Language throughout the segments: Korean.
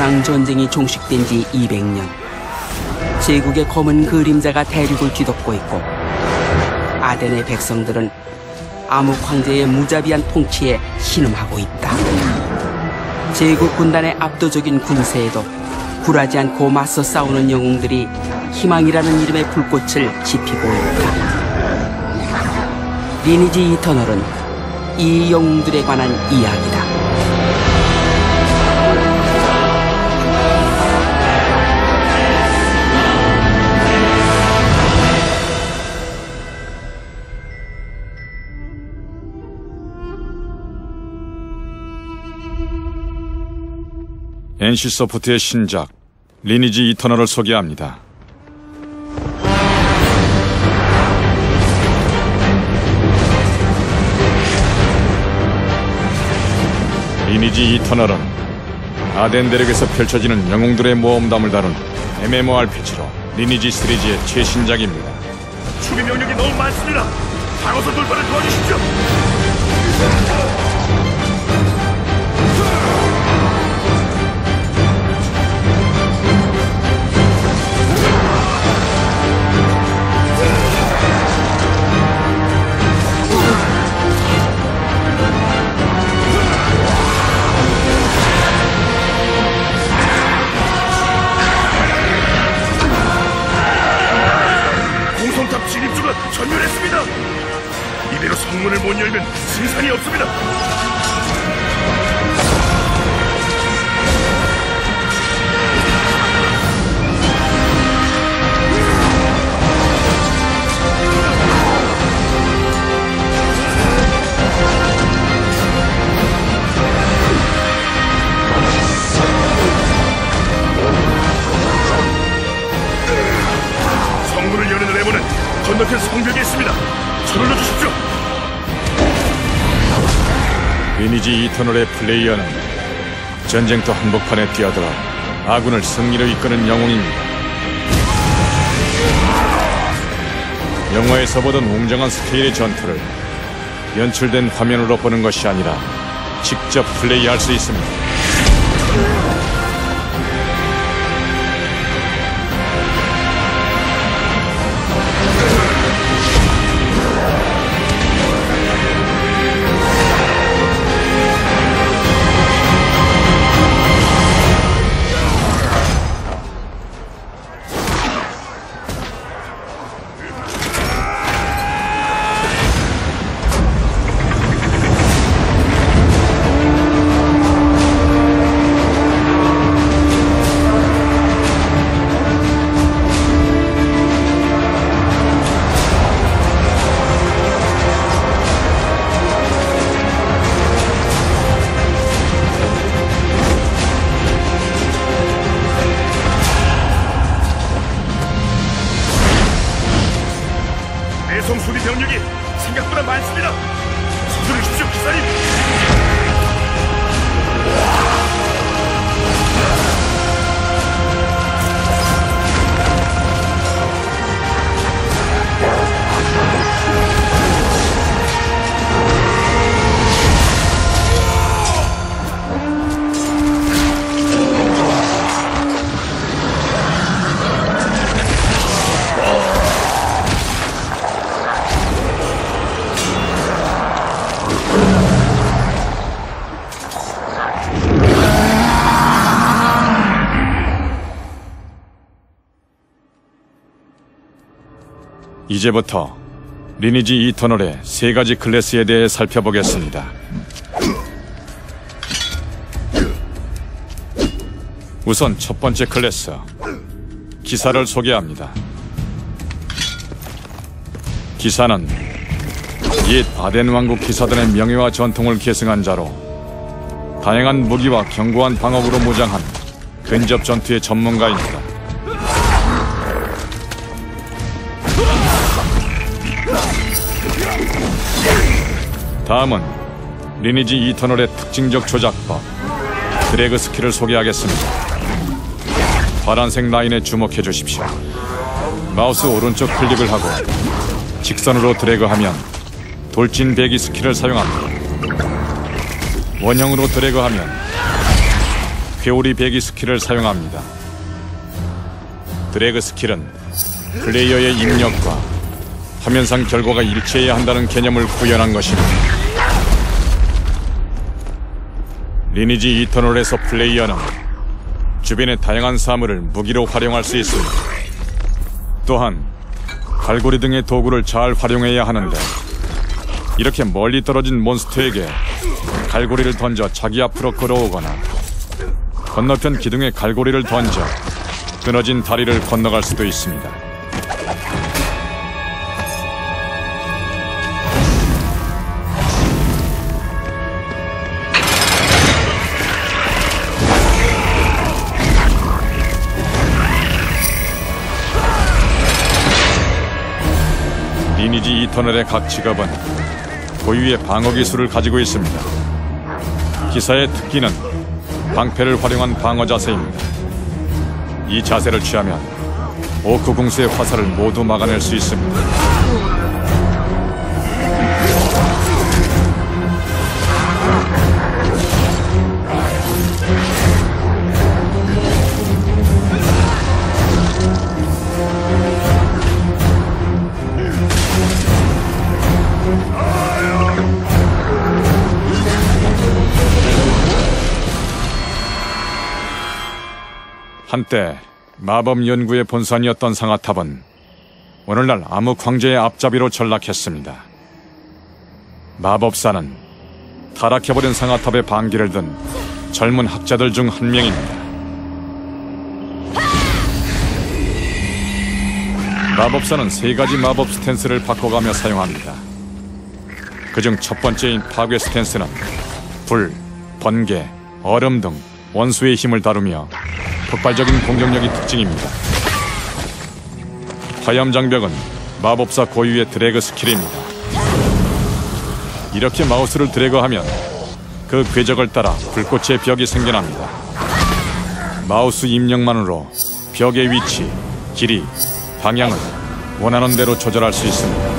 다낭 전쟁이 종식된 지 200년. 제국의 검은 그림자가 대륙을 뒤덮고 있고 아덴의 백성들은 암흑 황제의 무자비한 통치에 신음하고 있다. 제국 군단의 압도적인 군세에도 굴하지 않고 맞서 싸우는 영웅들이 희망이라는 이름의 불꽃을 지피고 있다. 리니지 이터널은 이 영웅들에 관한 이야기다. NC 소프트의 신작 리니지 이터널을 소개합니다. 리니지 이터널은 아덴 대륙에서 펼쳐지는 영웅들의 모험담을 다룬 MMORPG로 리니지 시리즈의 최신작입니다. 수비 명령이 너무 많습니다. 방어선 돌파를 도와주십시오. 전멸했습니다. 이대로 성문을 못 열면 승산이 없습니다. 성벽에 있습니다. 저눌러 주십시오. 리니지 이터널의 플레이어는 전쟁터 한복판에 뛰어들어 아군을 승리로 이끄는 영웅입니다. 영화에서 보던 웅장한 스케일의 전투를 연출된 화면으로 보는 것이 아니라 직접 플레이할 수 있습니다. 이제부터 리니지 이터널의 세 가지 클래스에 대해 살펴보겠습니다. 우선 첫 번째 클래스 기사를 소개합니다. 기사는 옛 아덴 왕국 기사들의 명예와 전통을 계승한 자로 다양한 무기와 견고한 방어구로 무장한 근접 전투의 전문가입니다. 다음은 리니지 이터널의 특징적 조작법 드래그 스킬을 소개하겠습니다. 파란색 라인에 주목해 주십시오. 마우스 오른쪽 클릭을 하고 직선으로 드래그하면 돌진 배기 스킬을 사용합니다. 원형으로 드래그하면 회오리 배기 스킬을 사용합니다. 드래그 스킬은 플레이어의 입력과 화면상 결과가 일치해야 한다는 개념을 구현한 것입니다. 리니지 이터널에서 플레이어는 주변의 다양한 사물을 무기로 활용할 수 있습니다. 또한 갈고리 등의 도구를 잘 활용해야 하는데 이렇게 멀리 떨어진 몬스터에게 갈고리를 던져 자기 앞으로 끌어오거나 건너편 기둥에 갈고리를 던져 끊어진 다리를 건너갈 수도 있습니다. 이 터널의 각 직업은 고유의 방어 기술을 가지고 있습니다. 기사의 특기는 방패를 활용한 방어 자세입니다. 이 자세를 취하면 오크 공수의 화살을 모두 막아낼 수 있습니다. 한때 마법 연구의 본산이었던 상아탑은 오늘날 암흑 황제의 앞잡이로 전락했습니다. 마법사는 타락해버린 상아탑의 반기를 든 젊은 학자들 중 한 명입니다. 마법사는 세 가지 마법 스탠스를 바꿔가며 사용합니다. 그중 첫 번째인 파괴 스탠스는 불, 번개, 얼음 등 원수의 힘을 다루며 폭발적인 공격력이 특징입니다. 화염 장벽은 마법사 고유의 드래그 스킬입니다. 이렇게 마우스를 드래그하면 그 궤적을 따라 불꽃의 벽이 생겨납니다. 마우스 입력만으로 벽의 위치, 길이, 방향을 원하는 대로 조절할 수 있습니다.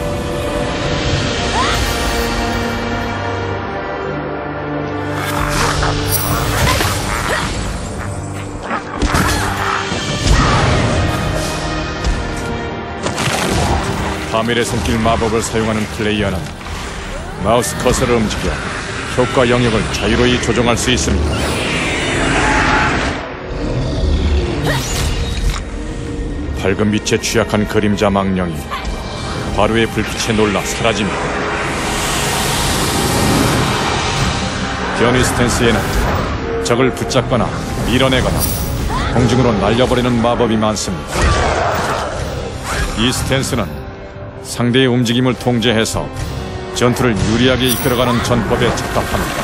파밀의 손길 마법을 사용하는 플레이어는 마우스 커서를 움직여 효과 영역을 자유로이 조정할 수 있습니다. 밝은 빛에 취약한 그림자 망령이 바로의 불빛에 놀라 사라집니다. 변이 스탠스에는 적을 붙잡거나 밀어내거나 공중으로 날려버리는 마법이 많습니다. 이 스탠스는 상대의 움직임을 통제해서 전투를 유리하게 이끌어가는 전법에 적합합니다.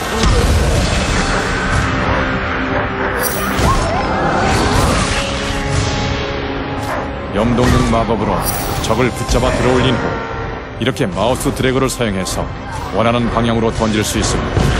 염동력 마법으로 적을 붙잡아 들어올린 후 이렇게 마우스 드래그를 사용해서 원하는 방향으로 던질 수 있습니다.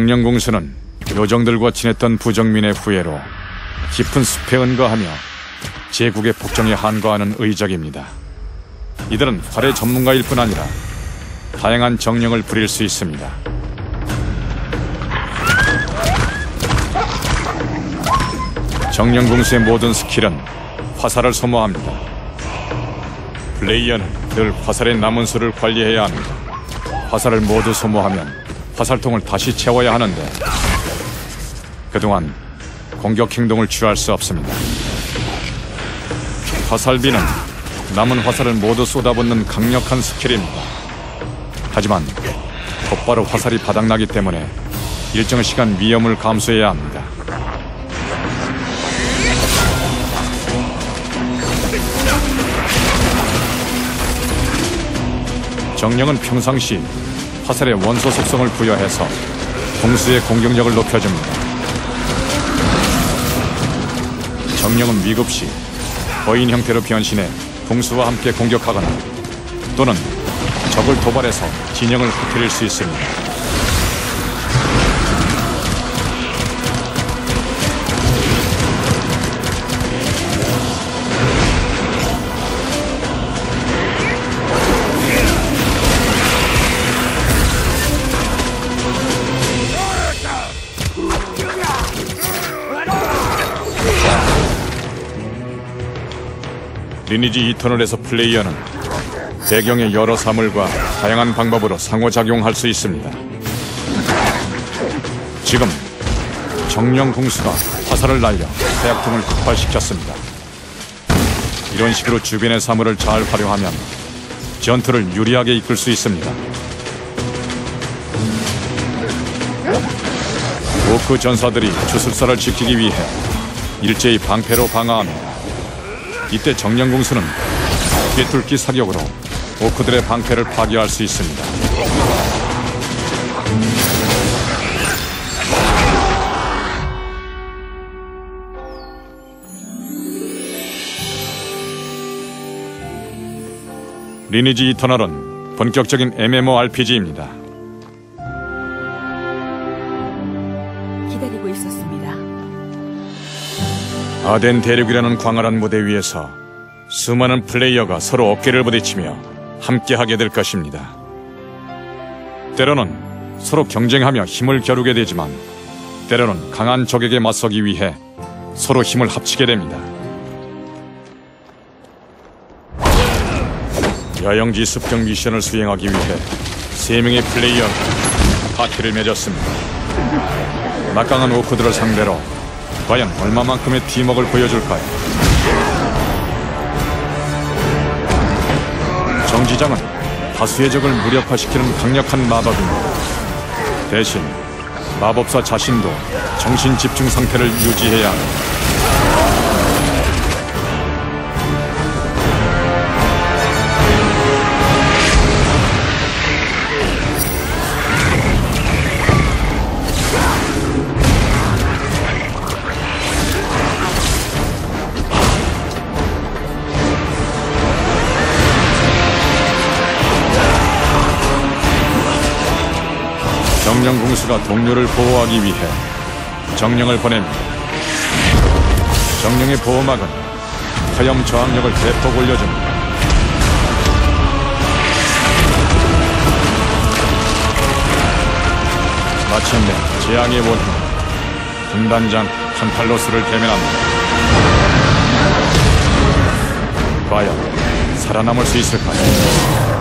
정령공수는 요정들과 지냈던 부정민의 후예로 깊은 숲에 은거하며 제국의 폭정에 한거하는 의적입니다. 이들은 활의 전문가일 뿐 아니라 다양한 정령을 부릴 수 있습니다. 정령공수의 모든 스킬은 화살을 소모합니다. 플레이어는 늘 화살의 남은 수를 관리해야 합니다. 화살을 모두 소모하면 화살통을 다시 채워야 하는데 그동안 공격 행동을 취할 수 없습니다. 화살비는 남은 화살을 모두 쏟아붓는 강력한 스킬입니다. 하지만 곧바로 화살이 바닥나기 때문에 일정 시간 위험을 감수해야 합니다. 정령은 평상시 화살의 원소 속성을 부여해서 공수의 공격력을 높여줍니다. 정령은 위급 시 거인 형태로 변신해 공수와 함께 공격하거나 또는 적을 도발해서 진영을 흩트릴 수 있습니다. 리니지 이터널에서 플레이어는 배경의 여러 사물과 다양한 방법으로 상호작용할 수 있습니다. 지금 정령 공수가 화살을 날려 해약통을 폭발시켰습니다. 이런 식으로 주변의 사물을 잘 활용하면 전투를 유리하게 이끌 수 있습니다. 오크 전사들이 주술사를 지키기 위해 일제히 방패로 방어합니다. 이때 정령공수는 꿰뚫기 사격으로 오크들의 방패를 파괴할 수 있습니다. 리니지 이터널은 본격적인 MMORPG입니다. 아덴 대륙이라는 광활한 무대 위에서 수많은 플레이어가 서로 어깨를 부딪히며 함께하게 될 것입니다. 때로는 서로 경쟁하며 힘을 겨루게 되지만 때로는 강한 적에게 맞서기 위해 서로 힘을 합치게 됩니다. 야영지 습격 미션을 수행하기 위해 세 명의 플레이어가 파티를 맺었습니다. 막강한 오크들을 상대로 과연 얼마만큼의 팀워크를 보여줄까요? 정지장은 다수의 적을 무력화시키는 강력한 마법입니다. 대신 마법사 자신도 정신 집중 상태를 유지해야 합니다. 정령 공수가 동료를 보호하기 위해 정령을 보냅니다. 정령의 보호막은 화염 저항력을 대폭 올려줍니다. 마침내 재앙의 원인 군단장 판탈로스를 대면합니다. 과연 살아남을 수 있을까요?